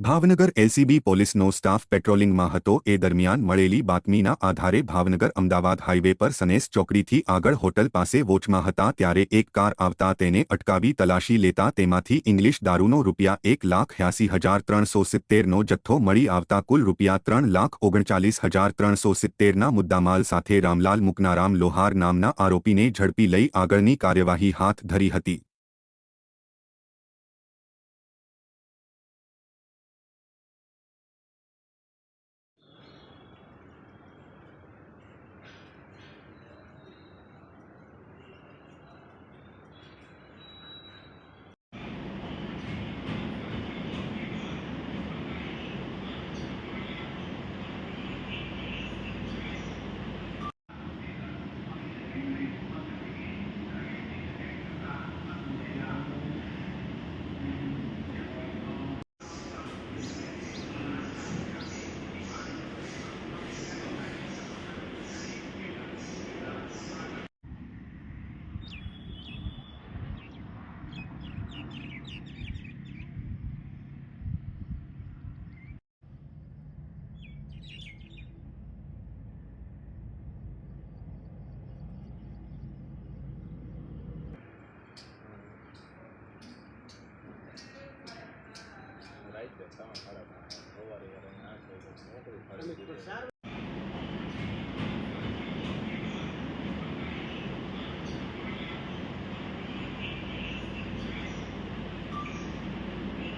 Bhavnagar LCB પોલીસનો staff પેટ્રોલિંગમાં હતો. એ દરમિયાન મળેલી બાતમીના આધારે ભાવનગર અમદાવાદ હાઇવે પર સનેસ ચોકડીથી આગળ હોટલ પાસે વોચમાં હતા. ત્યારે એક કાર આવતા તેને અટકાવી તલાશી લેતા તેમાંથી ઇંગ્લિશ દારૂનો રૂપિયા એક લાખ છ્યાસી હજાર ત્રણસો સિત્તેરનો જથ્થો મળી આવતા કુલ રૂપિયા ત્રણ લાખ ઓગણચાલીસ હજાર ત્રણસો સિત્તેરના મુદ્દામાલ સાથે રામલાલ મુકનારામ લોહાર નામના આરોપીને ઝડપી લઈ આગળની કાર્યવાહી હાથ ધરી હતી. ત્રણ સાડા ત્રણ સવારે યાર